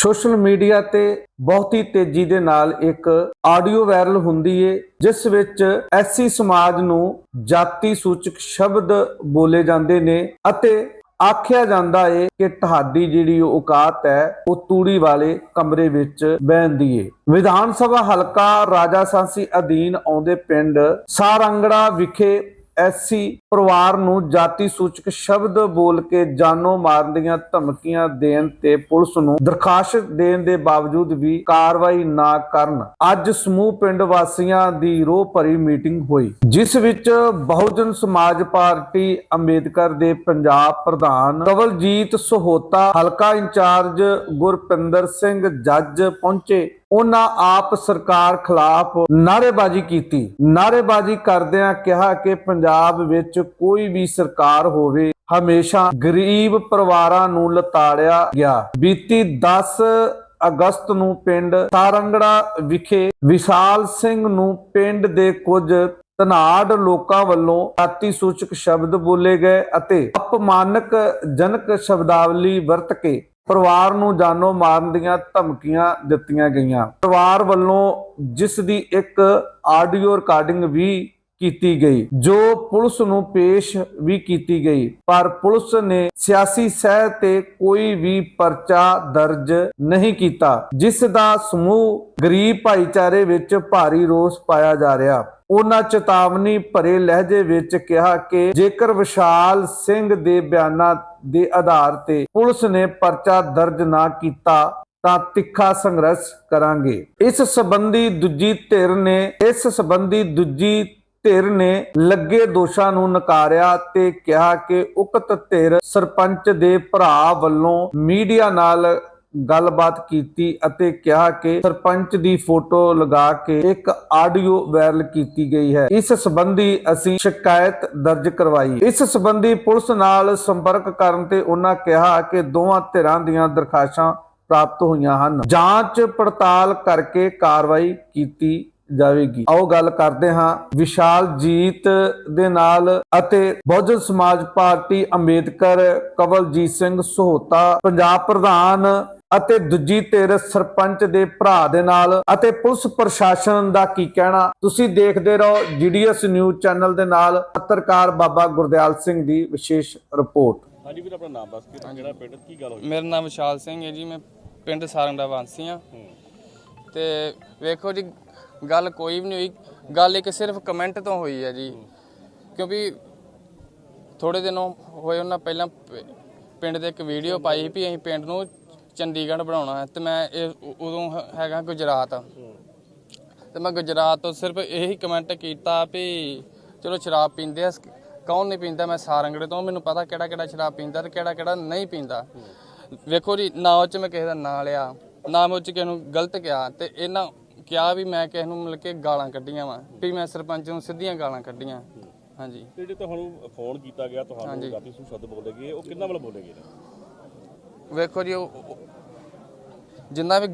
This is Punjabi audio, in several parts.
ਸੋਸ਼ਲ ਮੀਡੀਆ ਤੇ ਬਹੁਤ ਤੇਜ਼ੀ ਦੇ ਨਾਲ ਇੱਕ ਆਡੀਓ ਵਾਇਰਲ ਹੁੰਦੀ ਏ, ਜਿਸ ਵਿੱਚ ਐਸੀ ਸਮਾਜ ਨੂੰ ਜਾਤੀ ਸੂਚਕ ਸ਼ਬਦ ਬੋਲੇ ਜਾਂਦੇ ਨੇ ਅਤੇ ਆਖਿਆ ਜਾਂਦਾ ਏ ਕਿ ਤੁਹਾਡੀ ਜਿਹੜੀ ਔਕਾਤ ਹੈ, ਉਹ ਤੂੜੀ ਵਾਲੇ ਕਮਰੇ ਵਿੱਚ ਬਹਿੰਦੀ ਏ। ਵਿਧਾਨ ਸਭਾ ਹਲਕਾ ਰਾਜਾ ਸਾਂਸੀ ਅਧੀਨ ਆਉਂਦੇ ਪਿੰਡ ਸਾਰੰਗੜਾ ਵਿਖੇ ਐਸੀ ਪਰਿਵਾਰ ਨੂੰ ਜਾਤੀ ਸੂਚਕ ਸ਼ਬਦ ਬੋਲ ਕੇ ਜਾਨੋਂ ਮਾਰਨ ਦੀਆਂ ਧਮਕੀਆਂ ਦੇਣ ਤੇ ਪੁਲਿਸ ਨੂੰ ਦਰਖਾਸਤ ਦੇਣ ਦੇ ਬਾਵਜੂਦ ਵੀ ਕਾਰਵਾਈ ਨਾ ਕਰਨ। ਅੱਜ ਸਮੂਹ ਪਿੰਡ ਵਾਸੀਆਂ ਦੀ ਰੋਹ ਭਰੀ ਮੀਟਿੰਗ ਹੋਈ, ਜਿਸ ਵਿੱਚ ਬਹੁਜਨ ਸਮਾਜ ਪਾਰਟੀ ਅੰਬੇਦਕਰ ਦੇ ਪੰਜਾਬ ਪ੍ਰਧਾਨ ਕਵਲਜੀਤ ਸਹੋਤਾ, ਹਲਕਾ ਇੰਚਾਰਜ ਗੁਰਪਿੰਦਰ ਸਿੰਘ ਜੱਜ ਪਹੁੰਚੇ। ਉਹਨਾਂ ਆਪ ਸਰਕਾਰ ਖਿਲਾਫ ਨਾਅਰੇਬਾਜ਼ੀ ਕੀਤੀ। ਨਾਅਰੇਬਾਜ਼ੀ ਕਰਦਿਆਂ ਕਿਹਾ ਕਿ ਪੰਜਾਬ ਵਿੱਚ ਕੋਈ ਵੀ ਸਰਕਾਰ ਹੋਵੇ, ਹਮੇਸ਼ਾ ਗਰੀਬ ਪਰਿਵਾਰਾਂ ਨੂੰ ਲਤਾੜਿਆ ਗਿਆ। ਬੀਤੀ 10 ਅਗਸਤ ਨੂੰ ਪਿੰਡ ਤਾਰੰਗੜਾ ਵਿਖੇ ਵਿਸ਼ਾਲ ਸਿੰਘ ਨੂੰ ਪਿੰਡ ਦੇ ਕੁਝ ਤਨਾੜ ਲੋਕਾਂ ਵੱਲੋਂ ਜਾਤੀ ਸੂਚਕ ਸ਼ਬਦ ਬੋਲੇ ਗਏ ਅਤੇ ਅਪਮਾਨਕ ਜਨਕ ਸ਼ਬਦਾਵਲੀ ਵਰਤ ਕੇ ਪਰਿਵਾਰ ਨੂੰ ਜਾਨੋਂ ਮਾਰਨ ਦੀਆਂ ਧਮਕੀਆਂ ਦਿੱਤੀਆਂ ਗਈਆਂ। ਪਰਿਵਾਰ ਵੱਲੋਂ ਜਿਸ ਦੀ ਇੱਕ ਆਡੀਓ ਰਿਕਾਰਡਿੰਗ ਵੀ ਕੀਤੀ ਗਈ, ਜੋ ਪੁਲਿਸ ਨੂੰ ਪੇਸ਼ ਵੀ ਕੀਤੀ ਗਈ, ਪਰ ਪੁਲਿਸ ਨੇ ਸਿਆਸੀ ਸਹਿ ਤੇ ਕੋਈ ਵੀ ਪਰਚਾ ਦਰਜ ਨਹੀਂ ਕੀਤਾ, ਜਿਸ ਦਾ ਸਮੂਹ ਗਰੀਬ ਭਾਈਚਾਰੇ ਵਿੱਚ ਭਾਰੀ ਰੋਸ ਪਾਇਆ ਜਾ ਰਿਹਾ। ਉਹਨਾਂ ਚੇਤਾਵਨੀ ਭਰੇ ਲਹਿਜੇ ਵਿੱਚ ਕਿਹਾ ਕਿ ਜੇਕਰ ਵਿਸ਼ਾਲ ਸਿੰਘ ਦੇ ਬਿਆਨਾਂ ਦੇ ਆਧਾਰ ਤੇ ਪੁਲਿਸ ਨੇ ਪਰਚਾ ਦਰਜ ਨਾ ਕੀਤਾ, ਤਾਂ ਤਿੱਖਾ ਸੰਘਰਸ਼ ਕਰਾਂਗੇ। ਇਸ ਸੰਬੰਧੀ ਦੂਜੀ ਧਿਰ ਨੇ, ਇਸ ਸੰਬੰਧੀ ਦੂਜੀ ਧਿਰ ਨੇ ਲੱਗੇ ਦੋਸ਼ਾਂ ਨੂੰ ਨਕਾਰਿਆ ਤੇ ਕਿਹਾ ਕਿ ਉਕਤ ਧਿਰ ਸਰਪੰਚ ਦੇ ਭਰਾ ਵੱਲੋਂ ਮੀਡੀਆ ਨਾਲ ਗੱਲਬਾਤ ਕੀਤੀ ਅਤੇ ਕਿਹਾ ਕਿ ਸਰਪੰਚ ਦੀ ਫੋਟੋ ਲਗਾ ਕੇ ਇੱਕ ਆਡੀਓ ਵਾਇਰਲ ਕੀਤੀ ਗਈ ਹੈ। ਇਸ ਸੰਬੰਧੀ ਅਸੀਂ ਸ਼ਿਕਾਇਤ ਦਰਜ ਕਰਵਾਈ। ਇਸ ਸੰਬੰਧੀ ਪੁਲਿਸ ਨਾਲ ਸੰਪਰਕ ਕਰਨ ਤੇ ਉਹਨਾਂ ਕਿਹਾ ਕਿ ਦੋਵਾਂ ਧਿਰਾਂ ਦੀਆਂ ਦਰਖਾਸਤਾਂ ਪ੍ਰਾਪਤ ਹੋਈਆਂ ਹਨ। ਜਾਂਚ ਪੜਤਾਲ ਕਰਕੇ ਕਾਰਵਾਈ ਕੀਤੀ ਜਾਵੇਗੀ। ਆਓ ਗੱਲ ਕਰਦੇ ਹਾਂ ਵਿਸ਼ਾਲ ਜੀਤ ਦੇ ਨਾਲ ਅਤੇ ਬਹੁਜਨ ਸਮਾਜ ਪਾਰਟੀ ਅੰਬੇਦਕਰ ਕਵਲਜੀਤ ਸਿੰਘ ਸਹੋਤਾ, ਪੰਜਾਬ ਪ੍ਰਧਾਨ ਅਤੇ ਦੂਜੀ ਧਿਰ ਸਰਪੰਚ ਦੇ ਭਰਾ ਦੇ ਨਾਲ। ਅਤੇ ਪੁਲਿਸ ਪ੍ਰਸ਼ਾਸਨ ਦਾ ਕੀ ਕਹਿਣਾ? ਤੁਸੀਂ ਦੇਖਦੇ ਰਹੋ ਜੀਡੀਐਸ ਨਿਊਜ਼ ਚੈਨਲ ਦੇ ਨਾਲ। ਪੱਤਰਕਾਰ ਬਾਬਾ ਗੁਰਦਿਆਲ ਸਿੰਘ ਦੀ ਵਿਸ਼ੇਸ਼ ਰਿਪੋਰਟ। ਹਾਂਜੀ ਵੀਰ ਆਪਣਾ ਨਾਮ ਦੱਸ ਕੇ ਤੇ ਕਿਹੜਾ ਪਿੰਡ ਕੀ ਗੱਲ ਹੋਈ? ਮੇਰਾ ਨਾਮ ਵਿਸ਼ਾਲ ਸਿੰਘ ਹੈ ਜੀ ਮੈਂ ਪਿੰਡ ਸਾਰੰਗੜਾ ਵਾਸੀ ਆ ਤੇ ਵੇਖੋ ਜੀ ਗੱਲ ਕੋਈ ਵੀ ਨਹੀਂ ਹੋਈ। ਗੱਲ ਇੱਕ ਸਿਰਫ ਕਮੈਂਟ ਤੋਂ ਹੋਈ ਹੈ ਜੀ। ਕਿਉਂਕਿ ਥੋੜੇ ਦਿਨੋਂ ਹੋਏ ਉਹਨਾਂ ਪਹਿਲਾਂ ਪਿੰਡ ਦੇ ਇੱਕ ਵੀਡੀਓ ਪਾਈ ਸੀ ਵੀ ਅਸੀਂ ਪਿੰਡ ਨੂੰ ਚੰਡੀਗੜ੍ਹ ਬਣਾਉਣਾ ਹੈ ਤੇ ਮੈਂ ਇਹ ਉ- ਉਦੋਂ ਹ- ਹੈਗਾ ਗੁਜਰਾਤ। ਤੇ ਮੈਂ ਗੁਜਰਾਤ ਤੋਂ ਸਿਰਫ ਇਹੀ ਕਮੈਂਟ ਕੀਤਾ ਵੀ ਚਲੋ ਸ਼ਰਾਬ ਪੀਂਦੇ ਆ ਕੌਣ ਨਹੀਂ ਪੀਂਦਾ? ਮੈਂ ਸਾਰੰਗੜੇ ਤੋਂ ਮੈਨੂੰ ਪਤਾ ਕਿਹੜਾ ਕਿਹੜਾ ਸ਼ਰਾਬ ਪੀਂਦਾ ਤੇ ਕਿਹੜਾ ਕਿਹੜਾ ਨਹੀਂ ਪੀਂਦਾ। ਵੇਖੋ ਜੀ ਨਾ ਉਹ ਚ ਮੈਂ ਕਿਸੇ ਦਾ ਨਾਂ ਲਿਆ ਨਾ ਮੈਂ ਉਹ ਚ ਕਿਸੇ ਨੂੰ ਗਲਤ ਕਿਹਾ ਤੇ ਇਹਨਾਂ ਕਿਹਾ ਵੀ ਮੈਂ ਕਿਸੇ ਨੂੰ ਮਿਲ ਕੇ ਗਾਲਾਂ ਕੱਢੀਆਂ ਵਾ ਵੀ ਮੈਂ ਸਰਪੰਚ ਨੂੰ ਸਿੱਧੀਆਂ ਗਾਲਾਂ ਕੱਢੀਆਂ। ਹਾਂਜੀ। ਤੇ ਜਿਹੜੇ ਤੁਹਾਨੂੰ ਫੋਨ ਕੀਤਾ ਗਿਆ ਤੁਹਾਨੂੰ ਜਾਤੀ ਸੂ ਸ਼ਬਦ ਬੋਲੇ ਗਏ ਉਹ ਕਿੰਨਾ ਵੱਲ ਬੋਲੇ ਗਏ ਨੇ? ਵੇਖੋ ਜੀ ਉਹ ਜਿੰਨਾ ਵੀ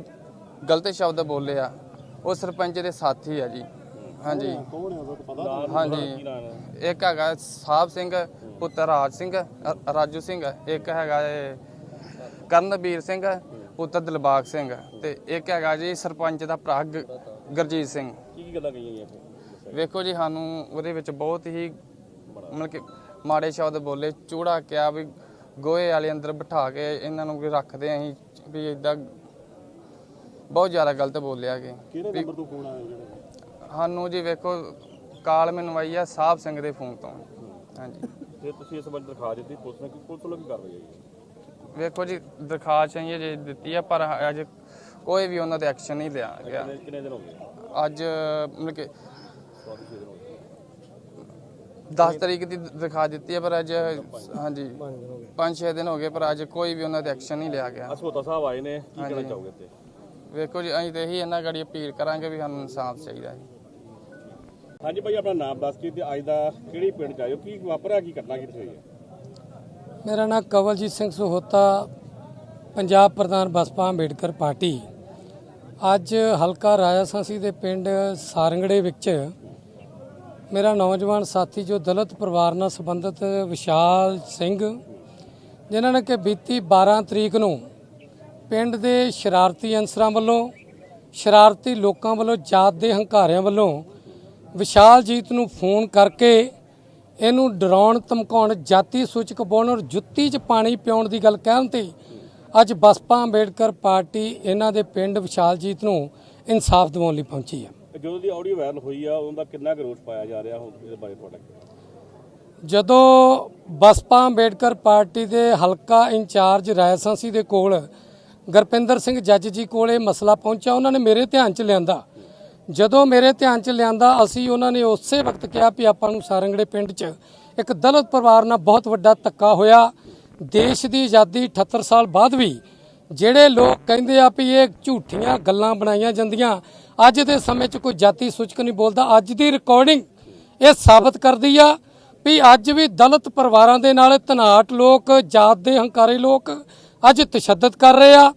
ਗਲਤ ਸ਼ਬਦ ਬੋਲੇ ਆ ਉਹ ਸਰਪੰਚ ਦੇ ਸਾਥੀ ਆ ਜੀ। ਹਾਂਜੀ। ਨਾਮ ਹਾਂਜੀ। ਕੀ ਨਾਮ ਹੈ ਇੱਕ ਹੈਗਾ ਸਾਹਿਬ ਸਿੰਘ ਪੁੱਤਰ ਰਾਜ ਸਿੰਘ ਅ- ਰਾਜੂ ਸਿੰਘ ਇੱਕ ਹੈਗਾ ਇਹ ਕਰਨਵੀਰ ਸਿੰਘ ਪੁੱਤਰ ਦਿਲਬਾਗ ਸਿੰਘ ਤੇ ਇੱਕ ਹੈਗਾ ਜੀ ਸਰਪੰਚ ਦਾ ਭਰਾ ਗ- ਗੁਰਜੀਤ ਸਿੰਘ। ਕੀ ਕੀ ਗੱਲਾਂ ਕਹੀਆਂ ਗਈਆਂ ਫਿਰ? ਵੇਖੋ ਜੀ ਸਾਨੂੰ ਉਹਦੇ ਵਿੱਚ ਬਹੁਤ ਹੀ ਮਤਲਬ ਕਿ ਮਾੜੇ ਸ਼ਬਦ ਬੋਲੇ ਚੂੜਾ ਕਿਹਾ ਵੀ ਗੋਹੇ ਵਾਲੇ ਅੰਦਰ ਬਿਠਾ ਕੇ ਇਹਨਾਂ ਨੂੰ ਰੱਖਦੇ ਆਂ ਅਸੀਂ ਵੀ ਇਦਾਂ ਬਹੁਤ ਜ਼ਿਆਦਾ ਗਲਤ ਬੋਲਿਆ ਕਿ ਕਿਹੜੇ ਨੰਬਰ ਤੋਂ ਫੋਨ ਆਇਆ ਜਿਹੜਾ? ਸਾਨੂੰ ਜੀ ਵੇਖੋ ਕਾਲ ਮੈਨੂੰ ਆਈ ਆ ਸਾਹਿਬ ਸਿੰਘ ਦੇ ਫੋਨ ਤੋਂ। ਹਾਂਜੀ। ਤੇ ਤੁਸੀਂ ਇਸ ਸੰਬੰਧ ਦਰਖਾਸਤ ਦਿੱਤੀ ਪੁਲਿਸ ਨੇ ਕੀ ਪੁਲਿਸ ਵੱਲੋਂ ਕੀ ਕਰ ਰਹੀ ਹੈ? ਵੇਖੋ ਜੀ ਦਰਖਾਸਤ ਚਾਹੀਏ ਜੇ ਦਿੱਤੀ ਆ ਪਰ ਅੱਜ ਕੋਈ ਵੀ ਉਹਨਾਂ ਤੇ ਐਕਸ਼ਨ ਨਹੀਂ ਲਿਆ ਗਿਆ। ਕਿੰਨੇ ਕਿੰਨੇ ਦਿਨ ਹੋ ਗਏ? ਅੱਜ ਮਤਲਬ ਕਿ 4-6 ਦਿਨ। ਹੋ ਗਏ 10 ਤਰੀਕ ਦੀ ਦਰਖਾਸਤ ਦਿੱਤੀ ਹੈ ਪਰ ਅੱਜ ਹਾਂਜੀ। 5-6 ਦਿਨ ਹੋ ਗਏ ਪਰ ਅੱਜ ਕੋਈ ਵੀ ਉਹਨਾਂ ਤੇ ਐਕਸ਼ਨ ਨਹੀਂ ਲਿਆ ਗਿਆ। ਅਸੋਤਾ ਸਾਹਿਬ ਆਏ ਨੇ ਕੀ ਕਹਿਣਾ ਚਾਹੋਗੇ ਤੇ ਵੇਖੋ ਜੀ ਅਸੀਂ ਤੇ ਇਹੀ ਇਹਨਾਂ ਗਾੜੀ ਅਪੀਲ ਕਰਾਂਗੇ ਵੀ ਸਾਨੂੰ ਇਨਸਾਫ ਚਾਹੀਦਾ ਹੈ। ਹਾਂਜੀ ਭਾਈ ਆਪਣਾ ਨਾਮ ਦੱਸ ਕੇ ਤੇ ਅੱਜ ਦਾ ਕਿਹੜੀ ਪਿੰਡ ਚ ਆਇਓ ਕੀ ਵਾਪਰਿਆ ਕੀ ਘਟਨਾ ਕਿੱਥੇ ਹੋਈ ਹੈ? ਮੇਰਾ ਨਾਮ ਕਵਲਜੀਤ ਸਿੰਘ ਸਹੋਤਾ ਪੰਜਾਬ ਪ੍ਰਧਾਨ ਬਸਪਾ ਅੰਬੇਡਕਰ ਪਾਰਟੀ। ਅੱਜ ਹਲਕਾ ਰਾਜਾਸਾਂਸੀ ਦੇ ਪਿੰਡ ਸਾਰੰਗੜੇ ਵਿੱਚ ਮੇਰਾ ਨੌਜਵਾਨ ਸਾਥੀ ਜੋ ਦਲਿਤ ਪਰਿਵਾਰ ਨਾਲ ਸੰਬੰਧਿਤ ਵਿਸ਼ਾਲ ਸਿੰਘ, ਜਿਨ੍ਹਾਂ ਨੇ ਕਿ ਬੀਤੀ 12 ਤਰੀਕ ਨੂੰ ਪਿੰਡ ਦੇ ਸ਼ਰਾਰਤੀ ਅਨਸਰਾਂ ਵੱਲੋਂ, ਸ਼ਰਾਰਤੀ ਲੋਕਾਂ ਵੱਲੋਂ, ਜਾਤ ਦੇ ਹੰਕਾਰਿਆਂ ਵੱਲੋਂ ਵਿਸ਼ਾਲਜੀਤ ਨੂੰ ਫੋਨ ਕਰਕੇ ਇਹਨੂੰ ਡਰਾਉਣ, ਧਮਕਾਉਣ, ਜਾਤੀ ਸੂਚਕ ਬੋਲਣ ਔਰ ਜੁੱਤੀ 'ਚ ਪਾਣੀ ਪਿਉਣ ਦੀ ਗੱਲ ਕਹਿਣ ਤੇ ਅੱਜ ਬਸਪਾ ਅੰਬੇਡਕਰ ਪਾਰਟੀ ਇਹਨਾਂ ਦੇ ਪਿੰਡ ਵਿਸ਼ਾਲਜੀਤ ਨੂੰ ਇਨਸਾਫ ਦਿਵਾਉਣ ਲਈ ਪਹੁੰਚੀ ਹੈ। ਜਦੋਂ ਦੀ ਆਡੀਓ ਵਾਇਰਲ ਹੋਈ ਆ ਉਹਦਾ ਕਿੰਨਾ ਕੁ ਪਾਇਆ ਜਾ ਰਿਹਾ ਹੁਣ ਇਹਦੇ ਬਾਰੇ ਤੁਹਾਡਾ ਜਦੋਂ ਬਸਪਾ ਅੰਬੇਡਕਰ ਪਾਰਟੀ ਦੇ ਹਲਕਾ ਇੰਚਾਰਜ ਰਾਇਸਾਂਸੀ ਦੇ ਕੋਲ ਗੁਰਪਿੰਦਰ ਸਿੰਘ ਜੱਜ ਜੀ ਕੋਲ ਇਹ ਮਸਲਾ ਪਹੁੰਚਿਆ, ਉਹਨਾਂ ਨੇ ਮੇਰੇ ਧਿਆਨ 'ਚ ਲਿਆਂਦਾ। ਜਦੋਂ ਮੇਰੇ ਧਿਆਨ 'ਚ ਲਿਆਂਦਾ, ਅਸੀਂ ਉਹਨਾਂ ਨੇ ਉਸੇ ਵਕਤ ਕਿਹਾ ਵੀ ਆਪਾਂ ਨੂੰ ਸਾਰੰਗੜੇ ਪਿੰਡ 'ਚ ਇੱਕ ਦਲਿਤ ਪਰਿਵਾਰ ਨਾਲ ਬਹੁਤ ਵੱਡਾ ਧੱਕਾ ਹੋਇਆ। ਦੇਸ਼ ਦੀ ਆਜ਼ਾਦੀ 78 ਸਾਲ ਬਾਅਦ ਵੀ ਜਿਹੜੇ ਲੋਕ ਕਹਿੰਦੇ ਆ ਵੀ ਇਹ ਝੂਠੀਆਂ ਗੱਲਾਂ ਬਣਾਈਆਂ ਜਾਂਦੀਆਂ, ਅੱਜ ਦੇ ਸਮੇਂ 'ਚ ਕੋਈ ਜਾਤੀ ਸੂਚਕ ਨਹੀਂ ਬੋਲਦਾ, ਅੱਜ ਦੀ ਰਿਕਾਰਡਿੰਗ ਇਹ ਸਾਬਤ ਕਰਦੀ ਆ ਵੀ ਅੱਜ ਵੀ ਦਲਿਤ ਪਰਿਵਾਰਾਂ ਦੇ ਨਾਲ ਧਨਾਟ ਲੋਕ, ਜਾਤ ਦੇ ਹੰਕਾਰੇ ਲੋਕ ਅੱਜ ਤਸ਼ੱਦਦ ਕਰ ਰਹੇ ਆ।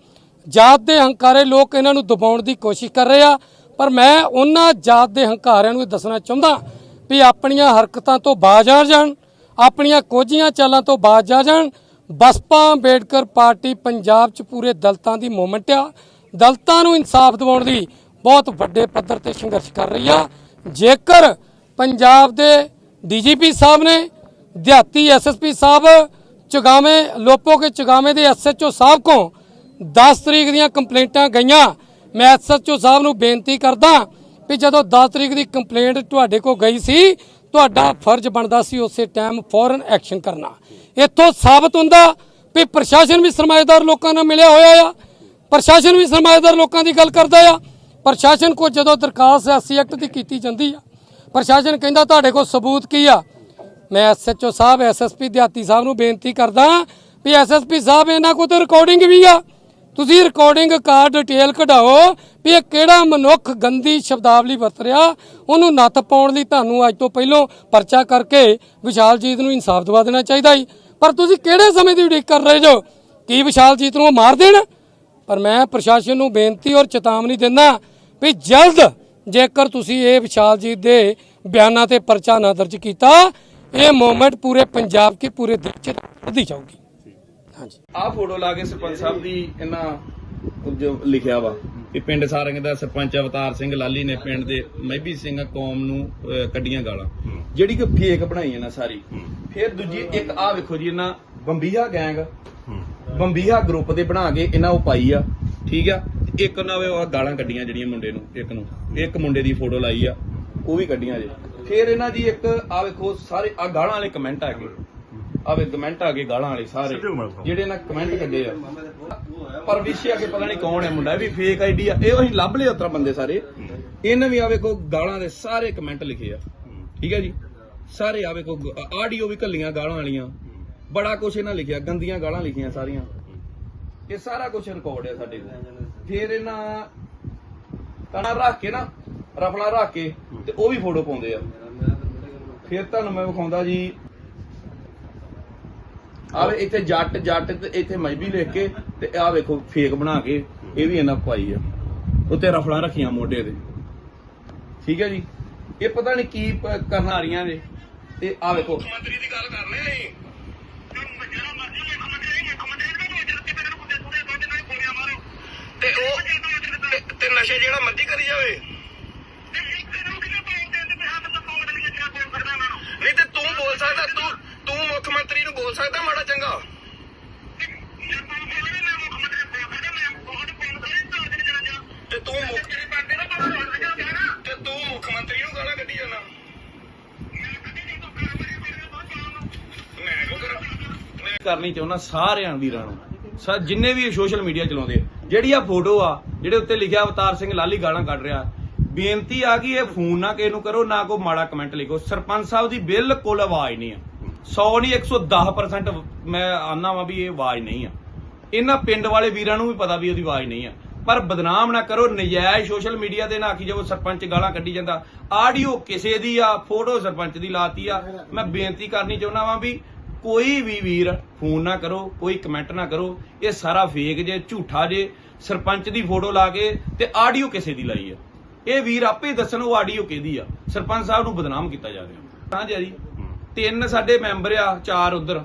ਜਾਤ ਦੇ ਹੰਕਾਰੇ ਲੋਕ ਇਹਨਾਂ ਨੂੰ ਦਬਾਉਣ ਦੀ ਕੋਸ਼ਿਸ਼ ਕਰ ਰਹੇ ਆ। ਪਰ ਮੈਂ ਉਹਨਾਂ ਜਾਤ ਦੇ ਹੰਕਾਰਿਆਂ ਨੂੰ ਇਹ ਦੱਸਣਾ ਚਾਹੁੰਦਾ ਵੀ ਆਪਣੀਆਂ ਹਰਕਤਾਂ ਤੋਂ ਬਾਜ਼ ਆ ਜਾਣ, ਆਪਣੀਆਂ ਕੋਝੀਆਂ ਚਾਲਾਂ ਤੋਂ ਬਾਜ਼ ਆ ਜਾਣ ਬਸਪਾ ਅੰਬੇਡਕਰ ਪਾਰਟੀ ਪੰਜਾਬ 'ਚ ਪੂਰੇ ਦਲਤਾਂ ਦੀ ਮੂਵਮੈਂਟ ਆ। ਦਲਤਾਂ ਨੂੰ ਇਨਸਾਫ ਦਿਵਾਉਣ ਦੀ ਬਹੁਤ ਵੱਡੇ ਪੱਧਰ ਤੇ ਸੰਘਰਸ਼ ਕਰ ਰਹੀ ਆ। ਜੇਕਰ ਪੰਜਾਬ ਦੇ ਡੀਜੀਪੀ ਸਾਹਿਬ ਨੇ, ਦਿਹਾਤੀ ਐਸਐਸਪੀ ਸਾਹਿਬ, ਚੁਗਾਵੇਂ, ਲੋਪੋ ਕੇ ਚੁਗਾਵੇਂ ਦੇ ਐਸਐਚਓ ਸਾਹਿਬ ਕੋ 10 ਤਰੀਕ ਦੀਆਂ ਕੰਪਲੇਂਟਾਂ ਗਈਆਂ, ਮੈਂ ਐਸਐਚਓ ਸਾਹਿਬ ਨੂੰ ਬੇਨਤੀ ਕਰਦਾ ਵੀ ਜਦੋਂ 10 ਤਰੀਕ ਦੀ ਕੰਪਲੇਂਟ ਤੁਹਾਡੇ ਕੋ ਗਈ ਸੀ, ਤੁਹਾਡਾ ਫਰਜ਼ ਬਣਦਾ ਸੀ ਉਸੇ ਟਾਈਮ ਫੌਰਨ ਐਕਸ਼ਨ ਕਰਨਾ। ਇੱਥੋਂ ਸਾਬਤ ਹੁੰਦਾ ਵੀ ਪ੍ਰਸ਼ਾਸਨ ਵੀ ਸਰਮਾਏਦਾਰ ਲੋਕਾਂ ਨਾਲ ਮਿਲਿਆ ਹੋਇਆ ਆ। ਪ੍ਰਸ਼ਾਸਨ ਵੀ ਸਰਮਾਏਦਾਰ ਲੋਕਾਂ ਦੀ ਗੱਲ ਕਰਦਾ ਆ। ਪ੍ਰਸ਼ਾਸਨ ਕੋ ਜਦੋਂ ਦਰਖਾਸਤ ਐਸਸੀ ਐਕਟ ਦੀ ਕੀਤੀ ਜਾਂਦੀ ਆ, ਪ੍ਰਸ਼ਾਸਨ ਕਹਿੰਦਾ ਤੁਹਾਡੇ ਕੋਲ ਸਬੂਤ ਕੀ ਆ? ਮੈਂ ਐਸਐਚਓ ਸਾਹਿਬ ਐਸਐਸਪੀ ਦਿਹਾਤੀ ਸਾਹਿਬ ਨੂੰ ਬੇਨਤੀ ਕਰਦਾ ਵੀ ਐਸਐਸਪੀ ਸਾਹਿਬ ਇਹਨਾਂ ਕੋਲ ਤੇ ਰਿਕਾਰਡਿੰਗ ਵੀ ਆ। ਤੁਸੀਂ ਰਿਕਾਰਡਿੰਗ ਕਾਰ ਡਿਟੇਲ ਕਢਾਓ ਵੀ ਇਹ ਕਿਹੜਾ ਮਨੁੱਖ ਗੰਦੀ ਸ਼ਬਦਾਵਲੀ ਵਰਤ ਰਿਹਾ, ਉਹਨੂੰ ਨੱਥ ਪਾਉਣ ਲਈ ਤੁਹਾਨੂੰ ਅੱਜ ਤੋਂ ਪਹਿਲਾਂ ਪਰਚਾ ਕਰਕੇ ਵਿਸ਼ਾਲਜੀਤ ਨੂੰ ਇਨਸਾਫ ਦਿਵਾ ਦੇਣਾ ਚਾਹੀਦਾ ਸੀ ਪਰ ਤੁਸੀਂ ਕਿਹੜੇ ਸਮੇਂ ਦੀ ਉਡੀਕ ਕਰ ਰਹੇ ਜੋ? ਕੀ ਵਿਸ਼ਾਲਜੀਤ ਨੂੰ ਮਾਰ ਦੇਣ? ਪਰ ਮੈਂ ਪ੍ਰਸ਼ਾਸਨ ਨੂੰ ਬੇਨਤੀ ਔਰ ਚੇਤਾਵਨੀ ਦਿੰਦਾ ਵੀ ਜਲਦ ਜੇਕਰ ਤੁਸੀਂ ਇਹ ਵਿਸ਼ਾਲਜੀਤ ਦੇ ਬਿਆਨਾਂ ਤੇ ਪਰਚਾ ਨਾ ਦਰਜ ਕੀਤਾ ਇਹ ਮੂਵਮੈਂਟ ਪੂਰੇ ਪੰਜਾਬ ਕੀ ਪੂਰੇ ਦੇਸ਼ ਚ ਵਧੀ ਜਾਊਗੀ। ਹਾਂਜੀ। ਆਹ ਫੋਟੋ ਲਾ ਕੇ ਸਰਪੰਚ ਸਾਹਿਬ ਦੀ ਇਹਨਾਂ ਜੋ ਲਿਖਿਆ ਵਾ ਕਿ ਪਿੰਡ ਸਾਰੰਗ ਦਾ ਸਰਪੰਚ ਅਵਤਾਰ ਸਿੰਘ ਲਾਲੀ ਨੇ ਪਿੰਡ ਦੇ ਮਹਿਬੀ ਸਿੰਘ ਕੌਮ ਨੂੰ ਅਹ, ਕੱਢੀਆਂ ਗਾਲਾਂ। ਜਿਹੜੀ ਕਿ ਫੇਕ ਬਣਾਈ ਇਹਨਾਂ ਸਾਰੀ। ਫਿਰ ਦੂਜੀ ਇੱਕ ਆਹ ਵੇਖੋ ਜੀ ਇਹਨਾਂ ਬੰਬੀਹਾ ਗੈਂਗ ਬੰਬੀਹਾ ਗਰੁੱਪ ਦੇ ਬਣਾ ਕੇ ਇਹਨਾਂ ਉਹ ਪਾਈ ਆ ਠੀਕ ਆ? ਤੇ ਇੱਕ ਉਹਨਾਂ ਉਹ ਗਾਲਾਂ ਕੱਢੀਆਂ ਜਿਹੜੀਆਂ ਮੁੰਡੇ ਨੂੰ ਇੱਕ ਨੂੰ। ਇੱਕ ਮੁੰਡੇ ਦੀ ਫੋਟੋ ਲਾਈ ਆ ਉਹ ਵੀ ਕੱਢੀਆਂ ਜੇ। ਫਿਰ ਇਹਨਾਂ ਦੀ ਇੱਕ ਆ ਵੇਖੋ ਸਾਰੇ ਆ ਗਾਲਾਂ ਵਾਲੇ ਕਮੈਂਟ ਆ ਗਏ। ਆ ਵੇ ਕਮੈਂਟ ਆ ਗਏ ਗਾਲਾਂ ਵਾਲੇ ਸਾਰੇ। ਜਿਹੜੇ ਇਹਨਾਂ ਕਮੈਂਟ ਕੱਢੇ ਆ। ਪਰ ਵਿਸ਼ੇ ਪਤਾ ਨਹੀਂ ਕੌਣ ਹੈ ਮੁੰਡਾ, ਇਹ ਵੀ ਫੇਕ ਆਈਡੀ ਆ। ਇਹ ਅਸੀਂ ਲੱਭ ਲਏ ਉਤਰਾ ਬੰਦੇ ਸਾਰੇ। ਇਹਨਾਂ ਵੀ ਆ ਵੇਖੋ ਗਾਲਾਂ ਦੇ ਸਾਰੇ ਕਮੈਂਟ ਲਿਖੇ ਆ। ਠੀਕ ਹੈ ਜੀ? ਸਾਰੇ ਆ ਵੇਖੋ ਆਡੀਓ ਵੀ ਕੱਲੀਆਂ ਗਾਲਾਂ ਵਾਲੀਆਂ। ਬੜਾ ਕੁਛ ਇਹਨਾਂ ਲਿਖਿਆ, ਗੰਦੀਆਂ ਗਾਲਾਂ ਲਿਖੀਆਂ ਸਾਰੀਆਂ। ਇਹ ਸਾਰਾ ਕੁਝ ਰਿਕਾਰਡ ਹੈ ਸਾਡੇ ਕੋਲ। ਫਿਰ ਇਹਨਾਂ ਕਣਾ ਰੱਖ ਕੇ ਨਾ, ਰਫਲਾ ਰੱਖ ਕੇ, ਤੇ ਉਹ ਵੀ ਫੋਟੋ ਪਾਉਂਦੇ ਆ। ਫਿਰ ਤੁਹਾਨੂੰ ਮੈਂ ਵਿਖਾਉਂਦਾ ਜੀ ਆਵੇ ਇੱਥੇ ਜੱਟ ਜੱਟ ਤੇ ਇੱਥੇ ਮਜਬੀ ਲਿਖ ਕੇ ਤੇ ਆਹ ਵੇਖੋ ਫੇਕ ਬਣਾ ਕੇ ਇਹ ਵੀ ਇਹਨਾਂ ਪਾਈ ਆ। ਉੱਤੇ ਰਫਲਾਂ ਰੱਖੀਆਂ ਮੋਢੇ ਤੇ। ਠੀਕ ਹੈ ਜੀ? ਇਹ ਪਤਾ ਨਹੀਂ ਕੀ ਕਰਨ ਆ ਰਹੀਆਂ ਨੇ। ਤੇ ਆਹ ਵੇਖੋ। ਮੰਤਰੀ ਦੀ ਗੱਲ ਕਰ ਰਹੇ ਅਸੀਂ ਤੇ ਉਹ ਤੇ- ਤੇ ਨਸ਼ੇ ਜਿਹੜਾ ਮਰਜ਼ੀ ਕਰੀ ਜਾਵੇ। ਨਹੀਂ ਤੇ ਤੂੰ ਬੋਲ ਸਕਦਾ ਤੂੰ ਮੁੱਖ ਮੰਤਰੀ ਨੂੰ ਬੋਲ ਸਕਦਾ ਮਾੜਾ ਚੰਗਾ? ਤੇ ਤੂੰ ਮੁੱਖ ਤੇ ਤੂੰ ਮੁੱਖ ਮੰਤਰੀ ਨੂੰ ਗਾਲਾਂ ਕੱਢੀ ਜਾਣਾ ਮੈਂ ਕਿਉਂ ਕਰਾਂ ਕਰਨੀ ਚਾਹੁੰਦਾ ਸਾਰਿਆਂ ਵੀਰਾਂ ਨੂੰ ਸਰ ਜਿੰਨੇ ਵੀ ਸੋਸ਼ਲ ਮੀਡੀਆ ਚਲਾਉਂਦੇ ਆ, ਜਿਹੜੀ ਆ ਫੋਟੋ ਆ ਜਿਹੜੇ ਉੱਤੇ ਲਿਖਿਆ ਅਵਤਾਰ ਸਿੰਘ ਲਾਲੀ ਗਾਲਾਂ ਕੱਢ ਰਿਹਾ ਬੇਨਤੀ ਆ ਕਿ ਇਹ ਫੋਨ ਨਾ ਕਿਸੇ ਨੂੰ ਕਰੋ ਨਾ ਕੋਈ ਮਾੜਾ ਕਮੈਂਟ ਲਿਖੋ। ਸਰਪੰਚ ਸਾਹਿਬ ਦੀ ਬਿਲਕੁਲ ਆਵਾਜ਼ ਨਹੀਂ ਆ। 100 ਨਹੀਂ 110% ਮੈਂ ਆਨਾ ਵਾਂ ਵੀ ਇਹ ਆਵਾਜ਼ ਨਹੀਂ ਆ। ਇਹਨਾਂ ਪਿੰਡ ਵਾਲੇ ਵੀਰਾਂ ਨੂੰ ਵੀ ਪਤਾ ਵੀ ਉਹਦੀ ਆਵਾਜ਼ ਨਹੀਂ ਆ। ਪਰ ਬਦਨਾਮ ਨਾ ਕਰੋ, ਨਜਾਇਜ਼ ਸੋਸ਼ਲ ਮੀਡੀਆ ਦੇ ਨਾ ਆਖੀ ਜਾਓ, ਸਰਪੰਚ ਗਾਲਾਂ ਕੱਢੀ ਜਾਂਦਾ। ਆਡੀਓ ਕਿਸੇ ਦੀ ਆ ਫੋਟੋ ਸਰਪੰਚ ਦੀ ਲਾਤੀ ਆ। ਮੈਂ ਬੇਨਤੀ ਕਰਨੀ ਚਾਹੁੰਦਾ ਵਾਂ ਵੀ ਕੋਈ ਵੀ ਵੀਰ ਫੋਨ ਨਾ ਕਰੋ, ਕੋਈ ਕਮੈਂਟ ਨਾ ਕਰੋ। ਇਹ ਸਾਰਾ ਫੇਕ ਜੇ, ਝੂਠਾ ਜੇ, ਸਰਪੰਚ ਦੀ ਫੋਟੋ ਲਾ ਕੇ ਤੇ ਆਡੀਓ ਕਿਸੇ ਦੀ ਲਾਈ ਆ। ਇਹ ਵੀਰ ਆਪੇ ਦੱਸਣ ਉਹ ਆਡੀਓ ਕਿਹਦੀ ਆ। ਸਰਪੰਚ ਸਾਹਿਬ ਨੂੰ ਬਦਨਾਮ ਕੀਤਾ ਜਾ ਰਿਹਾ। ਹਾਂ ਜੀ। ਤਿੰਨ ਸਾਡੇ ਮੈਂਬਰ ਆ, ਚਾਰ ਉਧਰ,